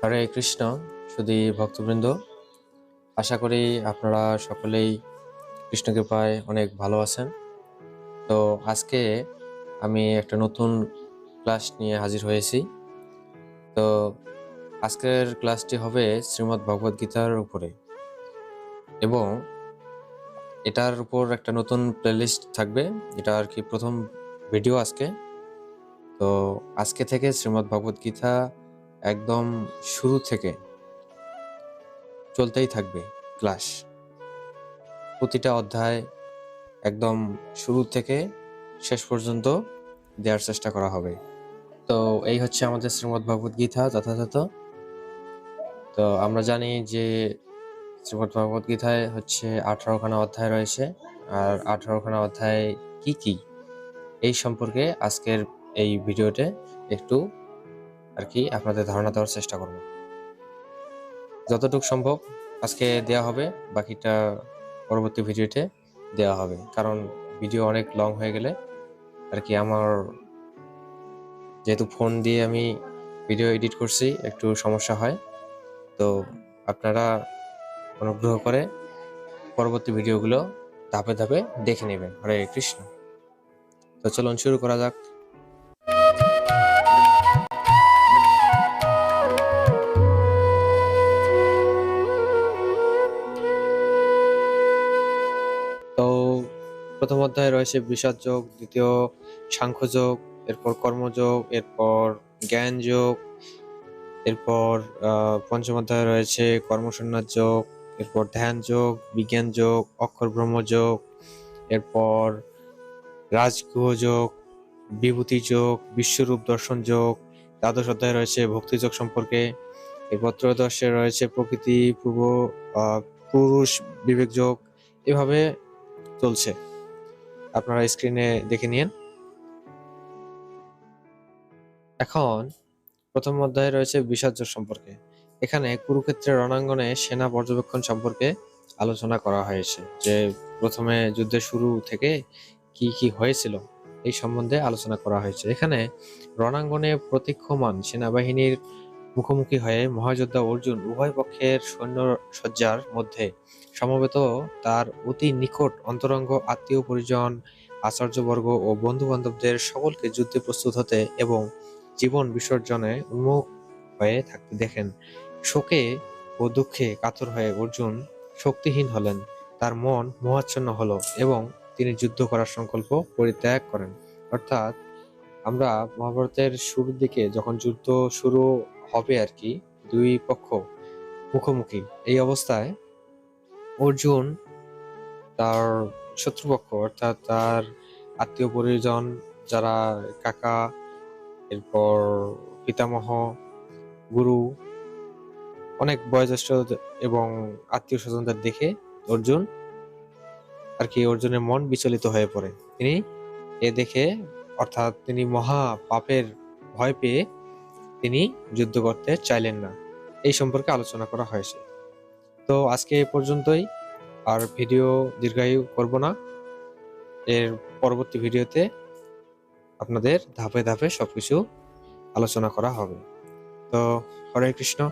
হরে কৃষ্ণ শুধু ভক্তবৃন্দ, আশা করি আপনারা সকলেই কৃষ্ণ কৃপায় অনেক ভালো আছেন। তো আজকে আমি একটা নতুন ক্লাস নিয়ে হাজির হয়েছি। তো আজকের ক্লাসটি হবে শ্রীমদ্ ভগবদ গীতার উপরে এবং এটার উপর একটা নতুন প্লেলিস্ট থাকবে। এটা আর কি প্রথম ভিডিও আজকে। তো আজকে থেকে শ্রীমদ্ ভগবদ গীতা একদম শুরু থেকে চলতেই থাকবে ক্লাস। প্রতিটা অধ্যায় একদম শুরু থেকে শেষ পর্যন্ত দেওয়ার চেষ্টা করা হবে। তো এই হচ্ছে আমাদের শ্রীমদ্ ভগবদ গীতা যথাযথ। তো আমরা জানি যে শ্রীমদ্ ভগবদ গীতায় হচ্ছে আঠারোখানা অধ্যায় রয়েছে। আর আঠারোখানা অধ্যায় কি কি? এই সম্পর্কে আজকের এই ভিডিওতে একটু আর কি আপনাদের ধারণা দেওয়ার চেষ্টা করব। যতটুকু সম্ভব আজকে দেওয়া হবে, বাকিটা পরবর্তী ভিডিওতে দেওয়া হবে। কারণ ভিডিও অনেক লং হয়ে গেলে আর কি আমার যেহেতু ফোন দিয়ে আমি ভিডিও এডিট করছি, একটু সমস্যা হয়। তো আপনারা অনুগ্রহ করে পরবর্তী ভিডিওগুলো ধাপে ধাপে দেখে নেবেন। হরে কৃষ্ণ। তো চলুন শুরু করা যাক। প্রথম অধ্যায়ে রয়েছে বিষাদ যোগ, দ্বিতীয় সাংখ্য যোগ, এরপর কর্মযোগ এরপর জ্ঞান যোগ, এরপর পঞ্চম অধ্যায়ে রয়েছে কর্মসন্ন্যাস যোগ, এরপর ধ্যান যোগ, বিজ্ঞান যোগ, অক্ষর ব্রহ্ম যোগ, এরপর রাজগুহ যোগ, বিভূতি যোগ, বিশ্বরূপ দর্শন যোগ, দ্বাদশ অধ্যায়ে রয়েছে ভক্তি যোগ সম্পর্কে। এরপর ত্রয়োদশে রয়েছে প্রকৃতি, পূর্ব পুরুষ বিবেক যোগ, এভাবে চলছে। আপনারা স্ক্রিনে দেখে নিন। এখন প্রথম অধ্যায়ে রয়েছে বিষাদ্য সম্পর্কে। এখানে কুরুক্ষেত্রের রণাঙ্গনে সেনা পর্যবেক্ষণ সম্পর্কে আলোচনা করা হয়েছে। যে প্রথমে যুদ্ধের শুরু থেকে কি কি হয়েছিল এই সম্বন্ধে আলোচনা করা হয়েছে। এখানে রণাঙ্গনে প্রতীক্ষমান সেনাবাহিনীর মুখোমুখি হয়ে মহাযোদ্ধা অর্জুন উভয় পক্ষের সৈন্য সজ্জার মধ্যে সমবেত তার অতি নিকট অন্তরঙ্গ আত্মীয় পরিজন, আচার্যবর্গ ও বন্ধু বান্ধবদের সকলকে যুদ্ধে প্রস্তুত হতে এবং জীবন বিসর্জনে উন্মুখ হয়ে থাকতে দেখেন। শোকে ও দুঃখে কাতর হয়ে অর্জুন শক্তিহীন হলেন। তার মন মোহাচ্ছন্ন হলো এবং তিনি যুদ্ধ করার সংকল্প পরিত্যাগ করেন। অর্থাৎ আমরা মহাভারতের শুরুর দিকে যখন যুদ্ধ শুরু হবে আর কি, দুই পক্ষ মুখোমুখি। এই অবস্থায় অর্জুন তার শত্রুপক্ষ, অর্থাৎ তার আত্মীয় পরিজন, যারা কাকা, এরপর পিতামহ, গুরু, অনেক বয়োজ্যেষ্ঠ এবং আত্মীয় স্বজনদের দেখে অর্জুন আর কি অর্জুনের মন বিচলিত হয়ে পড়ে। তিনি এ দেখে, অর্থাৎ তিনি মহা পাপের ভয় পেয়ে তিনি যুদ্ধ করতে চাইলেন না। এই সম্পর্কে আলোচনা করা হয়েছে। তো আজকে এ পর্যন্তই। আর ভিডিও দীর্ঘায়ু করব না। এর পরবর্তী ভিডিওতে আপনাদের ধাপে ধাপে সবকিছু আলোচনা করা হবে। তো হরে কৃষ্ণ।